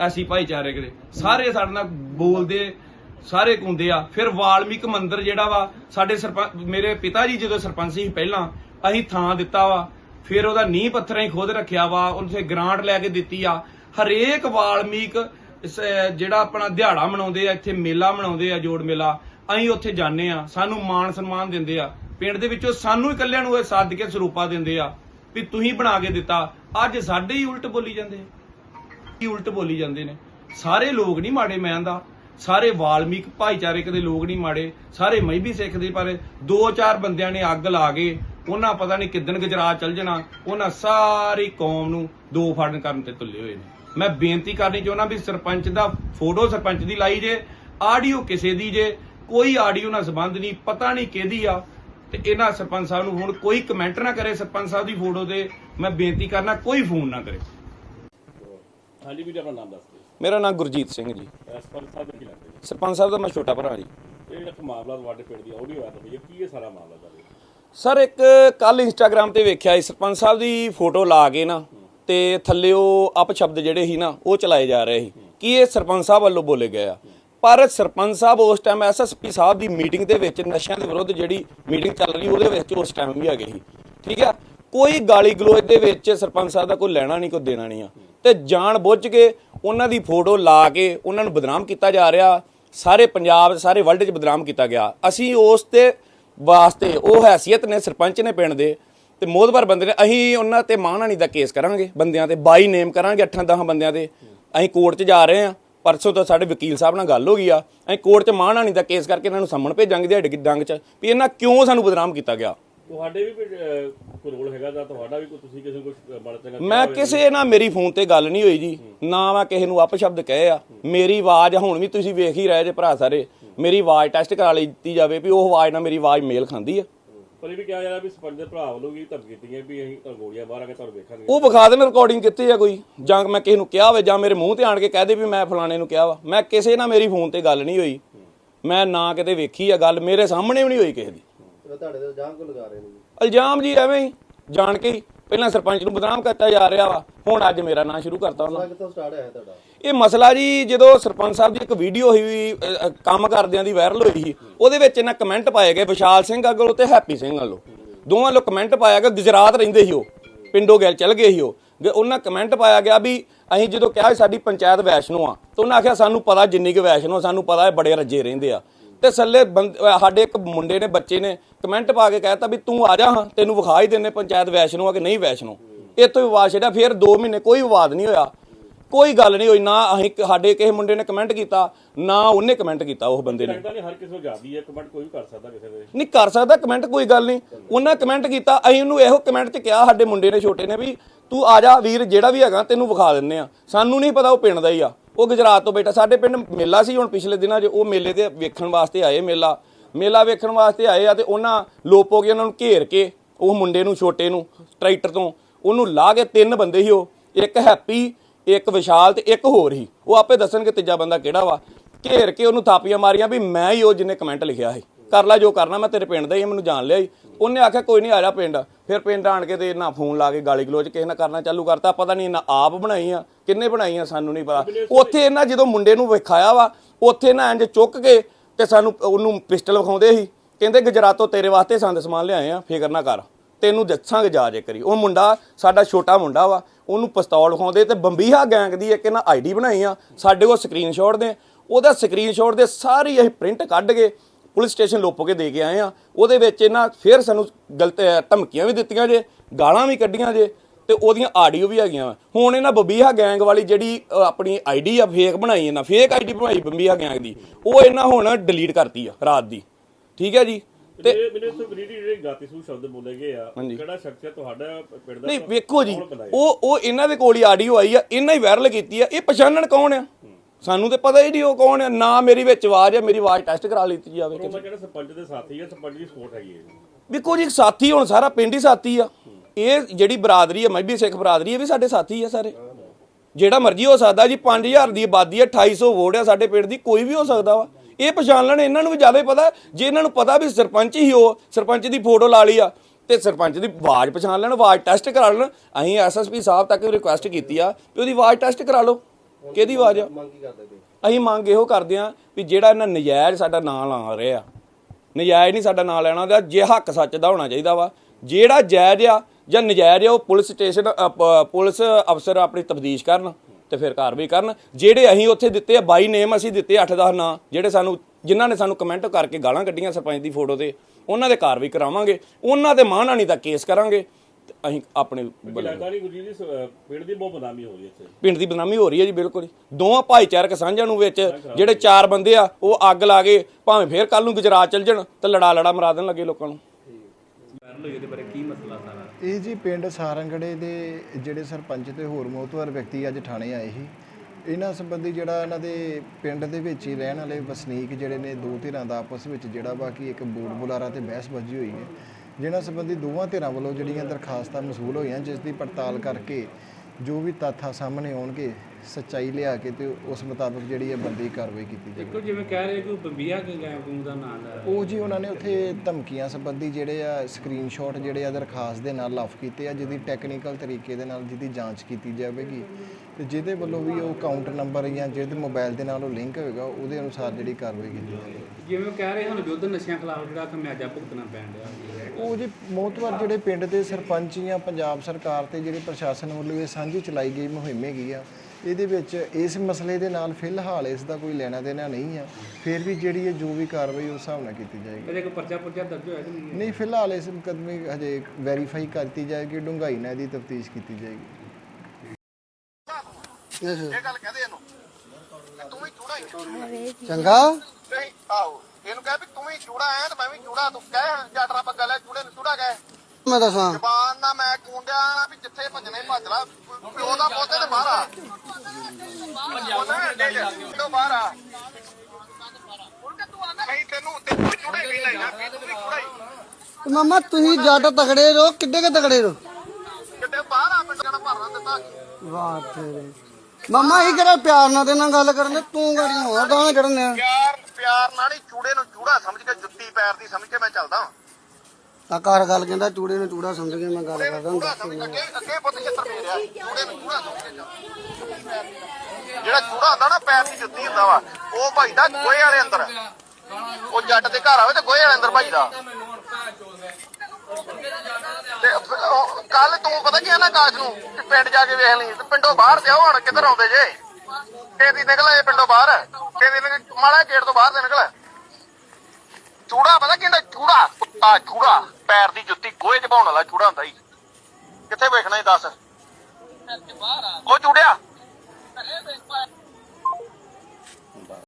ਐਸੀ ਭਾਈਚਾਰੇ ਦੇ ਸਾਰੇ ਸਾਡੇ ਨਾਲ ਬੋਲਦੇ, ਸਾਰੇ ਕੁੰਦੇ ਆ। ਫਿਰ ਵਾਲਮੀਕ ਮੰਦਿਰ ਜਿਹੜਾ ਵਾ, ਸਾਡੇ ਸਰਪੰਚ ਮੇਰੇ ਪਿਤਾ ਜੀ ਜਦੋਂ ਸਰਪੰਚ ਸੀ ਪਹਿਲਾਂ, ਅਸੀਂ ਥਾਂ ਦਿੱਤਾ ਵਾ। ਫਿਰ ਉਹਦਾ ਨੀਂਹ ਪੱਥਰਾਂ ਹੀ ਖੋਦ ਰੱਖਿਆ ਵਾ ਉਹਨੇ ਗ੍ਰਾਂਟ ਲੈ ਕੇ ਦਿੱਤੀ ਆ। ਹਰੇਕ ਵਾਲਮੀਕ ਜਿਹੜਾ ਆਪਣਾ ਦਿਹਾੜਾ ਮਨਾਉਂਦੇ ਆ, ਇੱਥੇ ਮੇਲਾ ਮਨਾਉਂਦੇ ਆ, ਜੋੜ ਮੇਲਾ, ਅਸੀਂ ਉੱਥੇ ਜਾਂਦੇ ਆ। ਸਾਨੂੰ ਮਾਣ ਸਨਮਾਨ ਦਿੰਦੇ ਆ। ਪਿੰਡ ਦੇ ਵਿੱਚੋਂ ਸਾਨੂੰ ਇਕੱਲਿਆਂ ਨੂੰ ਇਹ ਸੱਦ ਕੇ ਸਰੂਪਾ ਦਿੰਦੇ ਆ। ਵੀ ਤੁਸੀਂ ਬਣਾ ਕੇ ਦਿੱਤਾ, ਅੱਜ ਸਾਡੇ ਹੀ ਉਲਟ ਬੋਲੀ ਜਾਂਦੇ ਆ ਉਲਟ ਬੋਲੀ ਜਾਂਦੇ ਨੇ? ਸਾਰੇ ਲੋਕ ਨਹੀਂ ਮਾੜੇ ਮੈਂ ਦਾ। ਸਾਰੇ ਵਾਲਮੀਕ ਭਾਈਚਾਰਕ ਦੇ ਲੋਕ ਨਹੀਂ ਮਾੜੇ। ਸਾਰੇ ਮਹਿਬੀ ਸਿੱਖ ਦੇ, ਪਰ ਦੋ ਚਾਰ ਬੰਦਿਆਂ ਨੇ ਅੱਗ ਲਾ ਕੇ ਉਹਨਾਂ ਪਤਾ ਨਹੀਂ ਕਿਦਨ ਗੁਜਰਾਤ ਚੱਲ ਜਾਣਾ। ਉਹਨਾਂ ਸਾਰੀ ਕੌਮ ਨੂੰ ਦੋ ਫੜਨ ਕਰਨ ਤੇ ਤੁੱਲੇ ਹੋਏ ਨੇ। ਮੈਂ ਬੇਨਤੀ ਕਰਨੀ ਚਾਹੁੰਦਾ ਵੀ ਸਰਪੰਚ ਦਾ ਫੋਟੋ ਸਰਪੰਚ ਦੀ ਲਾਈ ਜੇ, ਆਡੀਓ ਕਿਸੇ ਦੀ ਜੇ, ਕੋਈ ਆਡੀਓ ਨਾਲ ਸੰਬੰਧ ਨਹੀਂ, ਪਤਾ ਨਹੀਂ ਕਿਹਦੀ ਆ। ਤੇ ਇਹਨਾਂ ਸਰਪੰਚ ਸਾਹਿਬ ਨੂੰ ਹੁਣ ਕੋਈ ਕਮੈਂਟ ਨਾ ਕਰੇ ਸਰਪੰਚ ਸਾਹਿਬ ਦੀ ਫੋਟੋ ਤੇ ਮੈਂ ਬੇਨਤੀ ਕਰਨਾ ਕੋਈ ਫੋਨ ਨਾ ਕਰੇ। ਹਾਂਜੀ ਵੀ ਆਪਣਾ ਨਾਮ ਦੱਸ ਦਿਓ। ਮੇਰਾ ਨਾਮ ਗੁਰਜੀਤ ਸਿੰਘ ਜੀ। ਕੀ ਲੱਗਦਾ ਸਰਪੰਚ ਸਾਹਿਬ ਦਾ ਮੈਂ ਛੋਟਾ ਭਰਾ ਜੀ। ਇਹ ਜਿਹੜਾ ਮਾਮਲਾ ਤੁਹਾਡੇ ਪਿੰਡ ਦੀ ਆਡੀਓ ਆ ਤਾਂ ਭਈ ਕੀ ਇਹ ਸਾਰਾ ਮਾਮਲਾ ਦਾ ਸਰ ਇੱਕ ਕੱਲ ਇੰਸਟਾਗ੍ਰam ਤੇ ਵੇਖਿਆ ਸੀ ਸਰਪੰਚ ਸਾਹਿਬ ਦੀ ਫੋਟੋ ਲਾ ਕੇ ਨਾ ਤੇ ਥੱਲੇ ਉਹ ਅਪ ਸ਼ਬਦ ਜਿਹੜੇ ਸੀ ਨਾ ਉਹ ਚਲਾਏ ਜਾ ਰਹੇ ਸੀ। ਕਿ ਇਹ ਸਰਪੰਚ ਸਾਹਿਬ ਵੱਲੋਂ ਬੋਲੇ ਗਏ ਆ? ਪਰ ਸਰਪੰਚ ਸਾਹਿਬ ਉਸ ਟਾਈਮ ਐਸਐਸਪੀ ਸਾਹਿਬ ਦੀ ਮੀਟਿੰਗ ਦੇ ਵਿੱਚ ਨਸ਼ਿਆਂ ਦੇ ਵਿਰੁੱਧ ਜਿਹੜੀ ਮੀਟਿੰਗ ਚੱਲ ਰਹੀ, ਉਹਦੇ ਵਿੱਚ ਉਸ ਟਾਈਮ ਵੀ ਹੈਗੇ ਸੀ। ਠੀਕ ਆ? ਕੋਈ ਗਾਲੀ ਗਲੋਚ ਦੇ ਵਿੱਚ ਸਰਪੰਚ ਸਾਹਿਬ ਦਾ ਕੋਈ ਲੈਣਾ ਨਹੀਂ, ਕੋਈ ਦੇਣਾ ਨਹੀਂ ਆ। ਤੇ ਜਾਣ ਬੁੱਝ ਕੇ ਉਹਨਾਂ ਦੀ ਫੋਟੋ ਲਾ ਕੇ ਉਹਨਾਂ ਨੂੰ ਬਦਨਾਮ ਕੀਤਾ ਜਾ ਰਿਹਾ। ਸਾਰੇ ਪੰਜਾਬ, ਸਾਰੇ ਵਰਲਡ 'ਚ ਬਦਨਾਮ ਕੀਤਾ ਗਿਆ। ਅਸੀਂ ਉਸ ਤੇ ਵਾਸਤੇ ਉਹ ਹੈਸੀਅਤ ਨੇ, ਸਰਪੰਚ ਨੇ ਪਿੰਡ ਦੇ ਤੇ ਮੋਦਬਰ ਬੰਦੇ ਨੇ, ਅਸੀਂ ਉਹਨਾਂ ਤੇ ਮਾਨਹਾਨੀ ਦਾ ਕੇਸ ਕਰਾਂਗੇ। ਬੰਦਿਆਂ ਤੇ 22 ਨੇਮ ਕਰਾਂਗੇ 8-10 ਬੰਦਿਆਂ ਤੇ। ਅਸੀਂ ਕੋਰਟ 'ਚ ਜਾ ਰਹੇ ਹਾਂ। ਪਰਸੋਂ ਤੋਂ ਸਾਡੇ ਵਕੀਲ ਸਾਹਿਬ ਨਾਲ ਗੱਲ ਹੋ ਗਈ ਆ ਅਸੀਂ ਕੋਰਟ 'ਚ ਮਾਨਹਾਨੀ ਦਾ ਕੇਸ ਕਰਕੇ ਇਹਨਾਂ ਨੂੰ ਸੰਮਣ ਭੇਜਾਂਗੇ ਦਿਹਾੜੀ ਡੰਗ 'ਚ ਵੀ ਇਹਨਾਂ ਕਿਉਂ ਸਾਨੂੰ ਬਦਨਾਮ ਕੀਤਾ ਗਿਆ? ਤੁਹਾਡੇ ਵੀ ਕੋਈ ਰੋਲ ਹੈਗਾ ਜਾਂ ਤੁਹਾਡਾ ਵੀ ਕੋਈ ਤੁਸੀਂ ਕਿਸੇ ਨੂੰ ਕੁਝ ਮਾੜਾ ਚੰਗਾ ਮੈਂ ਕਿਸੇ ਨਾਲ ਮੇਰੀ ਫੋਨ ਤੇ ਗੱਲ ਨਹੀਂ ਹੋਈ ਜੀ। ਨਾ ਮੈਂ ਕਿਸੇ ਨੂੰ ਅਪਸ਼ਬਦ ਕਹੇ ਆ। ਮੇਰੀ ਆਵਾਜ਼ ਹੁਣ ਵੀ ਤੁਸੀਂ ਵੇਖ ਹੀ ਰਹੇ ਜੇ ਭਰਾ ਸਾਰੇ। ਮੇਰੀ ਆਵਾਜ਼ ਟੈਸਟ ਕਰਾ ਲਈ ਦਿੱਤੀ ਜਾਵੇ ਵੀ ਉਹ ਆਵਾਜ਼ ਨਾਲ ਮੇਰੀ ਆਵਾਜ਼ ਮੇਲ ਖਾਂਦੀ ਆ। ਪਰ ਇਹ ਵੀ ਕਿਹਾ ਜਾ ਰਿਹਾ ਵੀ ਸਰਪੰਚ ਦੇ ਭਰਾ ਵੱਲੋਂ ਵੀ ਧਮਕੀ ਦਿੱਤੀਆਂ ਵੀ ਅਸੀਂ ਤੁਹਾਨੂੰ ਗੋਲੀਆਂ ਮਾਰਾਂਗੇ ਤੁਹਾਨੂੰ ਵੇਖਾਂਗੇ। ਉਹ ਵਿਖਾ ਦੇਣ ਰਿਕਾਰਡਿੰਗ ਕੀਤੀ ਆ ਕੋਈ ਜਾਂ ਮੈਂ ਕਿਸੇ ਨੂੰ ਕਿਹਾ ਹੋਵੇ ਜਾਂ ਮੇਰੇ ਮੂੰਹ ਤੇ ਆਣ ਕੇ ਕਹਿ ਦੇ ਵੀ ਮੈਂ ਫਲਾਣੇ ਨੂੰ ਕਿਹਾ ਵਾ। ਮੈਂ ਕਿਸੇ ਨਾਲ ਮੇਰੀ ਫੋਨ ਤੇ ਗੱਲ ਨਹੀਂ ਹੋਈ। ਮੈਂ ਨਾ ਕਿਤੇ ਵੇਖੀ ਆ ਗੱਲ ਮੇਰੇ ਸਾਹਮਣੇ ਵੀ ਨਹੀਂ ਹੋਈ ਕਿਸੇ ਦੀ। ਤੁਹਾਡੇ ਤੇ ਇਲਜ਼ਾਮ ਕਿਉਂ ਲਗਾ ਰਹੇ ਨੇ ਜੀ? ਇਲਜ਼ਾਮ ਜੀ ਐਵੇਂ ਹੀ ਜਾਣ ਕੇ ਹੀ। ਪਹਿਲਾਂ ਸਰਪੰਚ ਨੂੰ ਬਦਨਾਮ ਕਰਤਾ ਜਾ ਰਿਹਾ ਵਾ। ਹੁਣ ਅੱਜ ਮੇਰਾ ਨਾਂ ਸ਼ੁਰੂ ਕਰਤਾ ਉਹਨਾਂ ਮਸਲਾ ਕਿੱਥੋਂ ਸਟਾਰਟ ਹੋਇਆ ਤੁਹਾਡਾ? ਇਹ ਮਸਲਾ ਜੀ ਜਦੋਂ ਸਰਪੰਚ ਸਾਹਿਬ ਦੀ ਇੱਕ ਵੀਡੀਓ ਹੋਈ ਕੰਮ ਕਰਦਿਆਂ ਦੀ ਵਾਇਰਲ ਹੋਈ ਸੀ, ਉਹਦੇ ਵਿੱਚ ਇਹਨਾਂ ਕਮੈਂਟ ਪਾਏ ਗਏ, ਵਿਸ਼ਾਲ ਸਿੰਘ ਵੱਲੋਂ ਤੇ ਹੈਪੀ ਸਿੰਘ ਵੱਲੋਂ ਦੋਵਾਂ ਲੋ ਕਮੈਂਟ ਪਾਇਆ ਗਿਆ, ਗੁਜਰਾਤ ਰਹਿੰਦੇ ਸੀ ਉਹ, ਪਿੰਡੋਂ ਗੈਲ ਚਲ ਗਏ ਸੀ ਉਹ। ਗ- ਉਹਨਾਂ ਕਮੈਂਟ ਪਾਇਆ ਗਿਆ ਵੀ ਅਸੀਂ ਜਦੋਂ ਕਿਹਾ ਸੀ ਸਾਡੀ ਪੰਚਾਇਤ ਵੈਸ਼ਨੋ ਆ, ਤਾਂ ਉਹਨਾਂ ਆਖਿਆ ਸਾਨੂੰ ਪਤਾ ਜਿੰਨੀ ਕੁ ਵੈਸ਼ਨੋ ਸਾਨੂੰ ਪਤਾ ਹੈ ਬੜੇ ਰੱਜੇ ਰਹਿੰਦੇ ਆ। ਤੇ ਸੱਲੇ ਬੰਦ- ਸਾਡੇ ਇੱਕ ਮੁੰਡੇ ਨੇ, ਬੱਚੇ ਨੇ ਕਮੈਂਟ ਪਾ ਕੇ ਕਹਿਤਾ ਵੀ ਤੂੰ ਆ ਜਾ ਹਾਂ ਤੈਨੂੰ ਵਿਖਾ ਹੀ ਦਿੰਨੇ ਪੰਚਾਇਤ ਵੈਸ਼ਨੋ ਆ ਕਿ ਨਹੀਂ ਵੈਸ਼ਨੋ। ਇੱਥੋਂ ਵਿਵਾਦ ਛਿੜਿਆ, ਫਿਰ 2 ਮਹੀਨੇ ਕੋਈ ਵਿਵਾਦ ਨਹੀਂ ਹੋਇਆ। ਕੋਈ ਗੱਲ ਨਹੀਂ ਹੋਈ ਨਾ ਅਸੀਂ ਸਾਡੇ ਕਿਸੇ ਮੁੰਡੇ ਨੇ ਕਮੈਂਟ ਕੀਤਾ ਨਾ ਉਹਨੇ ਕਮੈਂਟ ਕੀਤਾ ਉਸ ਬੰਦੇ ਨੇ। ਲੱਗਦਾ ਨਹੀਂ ਹਰ ਕਿਸੇ ਨੂੰ ਜਾਦੀ ਹੈ ਕਮੈਂਟ ਕੋਈ ਵੀ ਕਰ ਸਕਦਾ ਕਿਸੇ ਦੇ। ਨਹੀਂ ਕਰ ਸਕਦਾ ਕਮੈਂਟ ਕੋਈ ਗੱਲ ਨਹੀਂ। ਉਹਨਾਂ ਕਮੈਂਟ ਕੀਤਾ ਅਸੀਂ ਉਹਨੂੰ ਇਹੋ ਕਮੈਂਟ 'ਚ ਕਿਹਾ ਸਾਡੇ ਮੁੰਡੇ ਨੇ ਛੋਟੇ ਨੇ ਵੀ ਤੂੰ ਆ ਜਾ ਵੀਰ ਜਿਹੜਾ ਵੀ ਹੈਗਾ ਤੈਨੂੰ ਵਿਖਾ ਦਿੰਨੇ ਆ ਸਾਨੂੰ ਨਹੀਂ ਪਤਾ ਉਹ ਪਿੰਡ ਦਾ ਹੀ ਆ। ਉਹ ਗੁਜਰਾਤ ਤੋਂ ਬੇਟਾ ਸਾਡੇ ਪਿੰਡ ਮੇਲਾ ਸੀ ਹੁਣ ਪਿਛਲੇ ਦਿਨਾਂ 'ਚ ਉਹ ਮੇਲੇ ਤੇ ਵੇਖਣ ਵਾਸਤੇ ਆਏ ਮੇਲਾ। ਮੇਲਾ ਵੇਖਣ ਵਾਸਤੇ ਆਏ ਆ ਤੇ ਉਹਨਾਂ ਲੋਪ ਹੋ ਗਏ ਉਹਨਾਂ ਨੂੰ ਘੇਰ ਕੇ ਉਹ ਮੁੰਡੇ ਨੂੰ ਛੋਟੇ ਨੂੰ ਟਰੈਕਟਰ ਤੋਂ ਉਹਨੂੰ ਲਾ ਕੇ ਤਿੰਨ ਬੰਦੇ ਸੀ ਉਹ। ਇੱਕ ਹੈਪੀ ਇੱਕ ਵਿਸ਼ਾਲ ਤੇ ਇੱਕ ਹੋਰ ਹੀ। ਉਹ ਆਪੇ ਦੱਸਣਗੇ ਤੀਜਾ ਬੰਦਾ ਕਿਹੜਾ ਵਾ। ਘੇਰ ਕੇ ਉਹਨੂੰ ਥਾਪੀਆਂ ਮਾਰੀਆਂ ਵੀ ਮੈਂ ਹੀ ਉਹ ਜਿਹਨੇ ਕਮੈਂਟ ਲਿਖਿਆ ਸੀ। ਕਰ ਲੈ ਜੋ ਕਰਨਾ, ਮੈਂ ਤੇਰੇ ਪਿੰਡ ਦਾ ਹੀ ਮੈਨੂੰ ਜਾਣ ਲਿਆ ਸੀ ਉਹਨੇ ਆਖਿਆ, ਕੋਈ ਨਹੀਂ, ਆ ਜਾ ਪਿੰਡ। ਫਿਰ ਪਿੰਡ ਆਣ ਕੇ ਤੇ ਇਹਨਾਂ ਫੋਨ ਲਾ ਕੇ ਗਾਲੀ ਗਲੋਚ ਕਿਸੇ ਨਾਲ ਕਰਨਾ ਚਾਲੂ ਕਰਤਾ। ਪਤਾ ਨਹੀਂ ਇਹਨਾਂ ਆਪ ਬਣਾਈਆਂ ਕਿੰਨੇ ਬਣਾਈਆਂ ਸਾਨੂੰ ਨਹੀਂ ਪਤਾ। ਉੱਥੇ ਇਹਨਾਂ ਜਦੋਂ ਮੁੰਡੇ ਨੂੰ ਵਿਖਾਇਆ ਵਾ, ਉੱਥੇ ਨਾ ਇੰਜ ਚੁੱਕ ਕੇ ਤੇ ਸਾਨੂੰ ਉਹਨੂੰ ਪਿਸਟਲ ਵਿਖਾਉਂਦੇ ਸੀ। ਕਹਿੰਦੇ, ਗੁਜਰਾਤੋਂ ਤੇਰੇ ਵਾਸਤੇ ਸੰਦ ਸਮਾਨ ਲਿਆਏ ਆ, ਫਿਕਰ ਨਾ ਕਰ। ਤੈਨੂੰ ਦੱਸਾਂਗੇ ਜਾ ਜੇ ਕਰੀ। ਉਹ ਮੁੰਡਾ ਸਾਡਾ ਛੋਟਾ ਮੁੰਡਾ ਵਾ ਉਹਨੂੰ ਪਿਸਤੌਲ ਖਾਉਂਦੇ ਤੇ ਬੰਬੀਹਾ ਗੈਂਗ ਦੀ ਇੱਕ ਇਹਨਾਂ ਆਈਡੀ ਬਣਾਈ ਆ। ਸਾਡੇ ਕੋਲ ਸਕਰੀਨਸ਼ਾਟ ਦੇ ਉਹਦਾ ਸਕਰੀਨਸ਼ਾਟ ਦੇ ਸਾਰੀ ਅਸੀਂ ਪ੍ਰਿੰਟ ਕੱਢ ਕੇ ਪੁਲਿਸ ਸਟੇਸ਼ਨ ਲੋਪੋ ਕੇ ਦੇ ਕੇ ਆਏ ਆ। ਉਹਦੇ ਵਿੱਚ ਇਹਨਾਂ ਫਿਰ ਸਾਨੂੰ ਗਲਤ ਧਮਕੀਆਂ ਵੀ ਦਿੱਤੀਆਂ ਜੇ ਗਾਲਾਂ ਵੀ ਕੱਢੀਆਂ ਜੇ ਤੇ ਉਹਦੀਆਂ ਆਡੀਓ ਵੀ ਹੈਗੀਆਂ ਵਾ। ਹੁਣ ਇਹਨਾਂ ਬੰਬੀਹਾ ਗੈਂਗ ਵਾਲੀ ਜਿਹੜੀ ਅਹ, ਆਪਣੀ ਆਈਡੀ ਆ ਫੇਕ ਬਣਾਈ ਇਹਨਾਂ ਫੇਕ ਆਈਡੀ ਬਣਾਈ ਬੰਬੀਹਾ ਗੈਂਗ ਦੀ ਉਹ ਇਹਨਾਂ ਹੁਣ ਡਿਲੀਟ ਕਰਤੀ ਆ ਰਾਤ ਦੀ। ਠੀਕ ਹੈ ਜੀ? ਤੇ ਮੈਨੂੰ ਇਸ ਬਰੀਡੀ ਜਿਹੜੇ ਗਾਤੀ ਸੂ ਸ਼ਬਦ ਬੋਲੇ ਗਏ ਆ। ਕਿਹੜਾ ਸ਼ਖਸ ਹੈ ਤੁਹਾਡਾ ਪਿੰਡ ਦਾ ਨਹੀਂ ਵੇਖੋ ਜੀ? ਉਹ ਉਹ ਇਹਨਾਂ ਦੇ ਕੋਲ ਹੀ ਆਡੀਓ ਆਈ ਆ ਇਹਨਾਂ ਹੀ ਵਾਇਰਲ ਕੀਤੀ ਆ ਇਹ ਪਛਾਣਨ ਕੌਣ ਆ? ਸਾਨੂੰ ਤੇ ਪਤਾ ਹੀ ਨਹੀਂ ਉਹ ਕੌਣ ਆ ਨਾ ਮੇਰੀ ਵਿੱਚ ਆਵਾਜ਼ ਆ ਮੇਰੀ ਆਵਾਜ਼ ਟੈਸਟ ਕਰਾ ਲਈ ਜਾਵੇ ਮੈਂ ਕਿਹੜਾ ਸਰਪੰਚ ਦੇ ਸਾਥੀ ਹੈ ਸਰਪੰਚ ਦੀ ਸਪੋਰਟ ਹੈਗੀ ਹੈ ਵੇਖੋ ਜੀ ਸਾਥੀ ਹੁਣ ਸਾਰਾ ਪਿੰਡ ਹੀ ਸਾਥੀ ਆ। ਇਹ ਜਿਹੜੀ ਬਰਾਦਰੀ ਹੈ ਮਹਿਬੀ ਸਿੱਖ ਬਰਾਦਰੀ ਇਹ ਵੀ ਸਾਡੇ ਸਾਥੀ ਆ ਸਾਰੇ। ਜਿਹੜਾ ਮਰਜ਼ੀ ਹੋ ਸਕਦਾ ਜੀ 5000 ਦੀ ਆਬਾਦੀ ਹੈ 2800 ਵੋਟ ਆ ਸਾਡੇ ਪਿੰਡ ਦੀ ਕੋਈ ਵੀ ਹੋ ਸਕਦਾ ਵਾ। ਇਹ ਪਛਾਣ ਲੈਣ, ਇਹਨਾਂ ਨੂੰ ਵੀ ਜ਼ਿਆਦਾ ਪਤਾ ਜੇ ਇਹਨਾਂ ਨੂੰ ਪਤਾ ਵੀ ਸਰਪੰਚ ਹੀ ਉਹ, ਸਰਪੰਚ ਦੀ ਫੋਟੋ ਲਾ ਲਈ ਆ, ਤੇ ਸਰਪੰਚ ਦੀ ਆਵਾਜ਼ ਪਛਾਣ ਲੈਣ, ਆਵਾਜ਼ ਟੈਸਟ ਕਰਾ ਲੈਣ। ਅਸੀਂ ਐਸਐਸਪੀ ਸਾਹਿਬ ਤੱਕ ਰਿਕੁਐਸਟ ਕੀਤੀ ਆ ਵੀ ਉਹਦੀ ਆਵਾਜ਼ ਟੈਸਟ ਕਰਾ ਲਓ। ਕਿਹਦੀ ਆਵਾਜ਼ ਆ? ਅਸੀਂ ਮੰਗ ਇਹੋ ਕਰਦੇ ਆ ਵੀ ਜਿਹੜਾ ਇਹਨਾਂ ਨਜਾਇਜ਼ ਸਾਡਾ ਨਾਂ ਲਾ ਰਿਹਾ ਨਜਾਇਜ਼ ਨਹੀਂ ਸਾਡਾ ਨਾਂ ਲੈਣਾ ਦਾ ਜੇ ਹੱਕ ਸੱਚ ਦਾ ਹੋਣਾ ਚਾਹੀਦਾ ਵਾ। ਜਿਹੜਾ ਜਾਇਜ਼ ਆ ਜਾਂ ਨਜਾਇਜ਼ ਆ, ਉਹ ਪੁਲਿਸ ਸਟੇਸ਼ਨ ਪੁਲਿਸ ਅਫਸਰ ਆਪਣੀ ਤਬਦੀਸ਼ ਕਰਨ। ਤੇ ਫਿਰ ਕਾਰਵਾਈ ਕਰਨ। ਜਿਹੜੇ ਅਸੀਂ ਉੱਥੇ ਦਿੱਤੇ ਆ ਬਾਈ ਨੇਮ ਅਸੀਂ ਦਿੱਤੇ 8-10 ਨਾਂ ਜਿਹੜੇ ਸਾਨੂੰ ਜਿਨ੍ਹਾਂ ਨੇ ਸਾਨੂੰ ਕਮੈਂਟ ਕਰਕੇ ਗਾਲਾਂ ਕੱਢੀਆਂ ਸਰਪੰਚ ਦੀ ਫੋਟੋ ਤੇ ਉਹਨਾਂ ਦੇ ਕਾਰਵਾਈ ਕਰਾਵਾਂਗੇ। ਉਹਨਾਂ ਤੇ ਮਾਨਹਾਨੀ ਦਾ ਕੇਸ ਕਰਾਂਗੇ। ਤੇ ਅਸੀਂ ਆਪਣੇ ਵੱਲੋਂ ਲੱਗਦਾ ਨਹੀਂ ਗੁਰਜੀਤ ਜੀ ਸ- ਅਹ ਪਿੰਡ ਦੀ ਬਹੁਤ ਬਦਨਾਮੀ ਹੋ ਰਹੀ ਹੈ ਇੱਥੇ। ਪਿੰਡ ਦੀ ਬਦਨਾਮੀ ਹੋ ਰਹੀ ਹੈ ਜੀ ਬਿਲਕੁਲ ਹੀ। ਦੋਵਾਂ ਭਾਈਚਾਰਕ ਸਾਂਝਾਂ ਨੂੰ ਵਿੱਚ ਜਿਹੜੇ ਚਾਰ ਬੰਦੇ ਆ ਉਹ ਅੱਗ ਲਾ ਕੇ ਭਾਵੇਂ ਫੇਰ ਕੱਲ ਨੂੰ ਗੁਜਰਾਤ ਚਲ ਜਾਣ ਤੇ ਲੜਾ ਲੜਾ ਮਰਾ ਦੇਣ ਲੱਗੇ ਲੋਕਾਂ ਨੂੰ। ਇਹ ਜੀ ਪਿੰਡ ਸਾਰੰਗੜੇ ਦੇ ਜਿਹੜੇ ਸਰਪੰਚ ਤੇ ਹੋਰ ਮੋਹਤਵਰ ਵਿਅਕਤੀ ਅੱਜ ਥਾਣੇ ਆਏ ਸੀ। ਇਹਨਾਂ ਸੰਬੰਧੀ ਜਿਹੜਾ ਇਹਨਾਂ ਦੇ ਪਿੰਡ ਦੇ ਵਿੱਚ ਹੀ ਰਹਿਣ ਵਾਲੇ ਵਸਨੀਕ ਜਿਹੜੇ ਨੇ, ਦੋ ਧਿਰਾਂ ਦਾ ਆਪਸ ਵਿੱਚ ਜਿਹੜਾ ਬਾਕੀ ਇੱਕ ਬੋਲ ਬੁਲਾਰਾ ਤੇ ਬਹਿਸਬਾਜ਼ੀ ਹੋਈ ਹੈ। ਜਿਹਨਾਂ ਸੰਬੰਧੀ ਦੋਵਾਂ ਧਿਰਾਂ ਵੱਲੋਂ ਜਿਹੜੀਆਂ ਦਰਖਾਸਤਾਂ ਮਸੂਲ ਹੋਈਆਂ, ਜਿਸ ਦੀ ਪੜਤਾਲ ਕਰਕੇ ਜੋ ਵੀ ਤੱਥਾਂ ਸਾਹਮਣੇ ਆਉਣਗੇ ਸੱਚਾਈ ਲਿਆ ਕੇ ਤੇ ਉਸ ਮੁਤਾਬਕ ਜਿਹੜੀ ਹੈ ਬੰਦੀ ਕਾਰਵਾਈ ਕੀਤੀ ਜਾਵੇ। ਦੇਖੋ ਜਿਵੇਂ ਕਹਿ ਰਹੇ ਕਿ ਉਹ ਬੰਬੀਆ ਗੈਂਗ ਦਾ ਨਾਂ ਲੈ ਉਹ ਜੀ ਉਹਨਾਂ ਨੇ ਉੱਥੇ ਧਮਕੀਆਂ ਸੰਬੰਧੀ ਜਿਹੜੇ ਆ ਸਕਰੀਨਸ਼ਾਟ ਜਿਹੜੇ ਆ ਦਰਖਾਸਤ ਦੇ ਨਾਲ ਲਾਫ ਕੀਤੇ ਆ ਜਿਹਦੀ ਟੈਕਨੀਕਲ ਤਰੀਕੇ ਦੇ ਨਾਲ ਜਿਹਦੀ ਜਾਂਚ ਕੀਤੀ ਜਾਵੇਗੀ। ਤੇ ਜਿਹਦੇ ਵੱਲੋਂ ਵੀ ਉਹ ਕਾਊਂਟ ਨੰਬਰ ਜਾਂ ਜਿਹਦੇ ਮੋਬਾਈਲ ਦੇ ਨਾਲ ਉਹ ਲਿੰਕ ਹੋਏਗਾ ਉਹਦੇ ਅਨੁਸਾਰ ਜਿਹੜੀ ਕਾਰਵਾਈ ਕੀਤੀ ਜਾਵੇਗੀ। ਜਿਵੇਂ ਕਹਿ ਰਹੇ ਹਨ ਵਿਰੁੱਧ ਨਸ਼ਿਆਂ ਖਿਲਾਫ ਜਿਹੜਾ ਖਮਿਆਜਾ ਭੁਗਤਣਾ ਪੈਣ ਡਿਆ। ਉਹ ਜੀ ਮੋਤਵਰ ਜਿਹੜੇ ਪਿੰਡ ਦੇ ਸਰਪੰਚ ਜਾਂ ਪੰਜਾਬ ਸਰਕਾਰ ਤੇ ਜਿਹੜੇ ਪ੍ਰਸ਼ਾਸਨ ਵੱਲੋਂ ਇਹ ਸਾਂਝੀ ਚਲਾਈ ਗਈ ਮੁਹਿੰਮ ਹੈਗੀ ਆ ਇਹਦੇ ਵਿੱਚ ਇਸ ਮਸਲੇ ਦੇ ਨਾਲ ਫਿਲਹਾਲ ਇਸ ਦਾ ਕੋਈ ਲੈਣਾ ਦੇਣਾ ਨਹੀਂ ਆ। ਫਿਰ ਵੀ ਜਿਹੜੀ ਇਹ ਜੋ ਵੀ ਕਾਰਵਾਈ ਉਸ ਹਿਸਾਬ ਨਾਲ ਕੀਤੀ ਜਾਏਗੀ। ਅਜੇ ਕੋਈ ਪਰਚਾ ਪੁਰਚਾ ਦਰਜ ਹੋਇਆ ਕਿ ਨਹੀਂ ਨਹੀਂ ਫਿਲਹਾਲ ਇਸ ਮੁਕਦਮੇ ਹਜੇ ਵੈਰੀਫਾਈ ਕਰਤੀ ਜਾਏਗੀ ਡੂੰਘਾਈ ਨਾਲ ਇਹਦੀ ਤਫਤੀਸ਼ ਕੀਤੀ ਜਾਏਗੀ। ਚੰਗਾ। ਨਹੀਂ ਆਹੋ। ਇਹਨੂੰ ਕਹਿ ਵੀ ਤੂੰ ਵੀ ਚੂੜਾ ਐ ਤੇ ਮੈਂ ਵੀ ਚੂੜਾ ਤੂੰ ਕਹਿ ਜੱਟਰਾ ਪੱਗਾ ਲੈ ਚੂੜੇ ਨੂੰ ਚੂੜਾ ਕਹਿ। ਮੈਂ ਦੱਸਾਂ। ਜ਼ਬਾਨ ਨਾਲ ਮੈਂ ਕੂੰਡਿਆ ਨਾ ਵੀ ਜਿੱਥੇ ਭੱਜਣੇ ਭੱਜ ਲਾ। ਪਿਓ ਦਾ ਪੋਤੇ ਤੇ ਬਾਹਰ ਆ। ਪਿਓ ਬਾਹਰ ਆ। ਨਹੀਂ ਤੈਨੂੰ ਤੈਨੂੰ ਚੂੜੇ ਵੀ ਲੈ ਜਾ। ਤੂੰ ਵੀ ਚੂੜਾ ਹੀ। ਤੇ ਮਾਮਾ ਤੁਸੀਂ ਜੱਟ ਤਗੜੇ ਰਹੋ। ਕਿੱਡੇ ਕੇ ਤਗੜੇ ਰਹੋ? ਕਿੱਡੇ ਬਾਹਰ ਆ ਪਿੰਡ ਜਾਣਾ ਭਰਨਾ ਦਿੱਤਾ। ਵਾਹ ਤੇਰੇ। ਮਾਮਾ ਇਹ ਕਿਹੜਾ ਪਿਆਰ ਨਾਲ ਤੇ ਨਾਲ ਗੱਲ ਕਰਨ ਦੇ। ਤੂੰ ਗਾੜੀ ਹੋਰ ਗਾਣਾ ਚੜਨੇ ਆ ਪਿਆਰ ਪਿਆਰ ਨਾਲ ਹੀ ਚੂੜੇ ਨੂੰ ਚੂੜਾ ਸਮਝ ਕੇ ਜੁੱਤੀ ਪੈਰ ਦੀ ਸਮਝ ਕੇ ਮੈਂ ਚੱਲਦਾ ਹਾਂ ਤਾਂ ਘਰ ਗੱਲ ਕਹਿੰਦਾ ਚੂੜੇ ਨੂੰ ਚੂੜਾ ਸਮਝ ਕੇ ਮੈਂ ਗੱਲ ਕਰਦਾ ਸਮਝ ਅੱਗੇ ਅੱਗੇ ਪੁੱਤ ਛੇਤਰ ਮੇਰਿਆ ਚੂੜੇ ਨੂੰ ਚੂੜਾ ਸਮਝ ਕੇ ਜਿਹੜਾ ਚੂੜਾ ਹੁੰਦਾ ਨਾ ਪੈਰ ਦੀ ਜੁੱਤੀ ਹੁੰਦਾ ਵਾ ਉਹ ਭਾਈਦਾ ਗੋਹੇ ਵਾਲੇ ਅੰਦਰ। ਉਹ ਜੱਟ ਦੇ ਘਰ ਆਵੇ ਤੇ ਗੋਹੇ ਵਾਲੇ ਅੰਦਰ ਭਾਈਦਾ ਤੇ ਕੱਲ ਤੂੰ ਪਤਾ ਕੀ ਨਾ ਕਾਸ਼ ਨੂੰ ਕਿ ਪਿੰਡ ਜਾ ਕੇ ਵੇਖ ਲਈ ਤੇ ਪਿੰਡੋਂ ਬਾਹਰ ਆਓ ਹੁਣ ਕਿੱਧਰ ਆਉਂਦੇ ਜੇ? ਕਿਹਦੀ ਨਿਕਲ ਇਹ ਪਿੰਡੋਂ ਬਾਹਰ। ਨਿਕਲ ਮਾੜਾ ਗੇਟ ਤੋਂ ਬਾਹਰ ਨਿਕਲ। ਚੂੜਾ ਪਤਾ ਕਿਹਦਾ ਚੂੜਾ ਕੁੱਤਾ ਚੂੜਾ। ਪੈਰ ਦੀ ਜੁੱਤੀ ਗੋਹੇ 'ਚ ਪਾਉਣ ਵਾਲਾ ਚੂੜਾ ਹੁੰਦਾ ਹੀ ਕਿੱਥੇ ਵੇਖਣਾ ਇਹ ਦੱਸ? ਉਹ ਚੂੜਿਆ?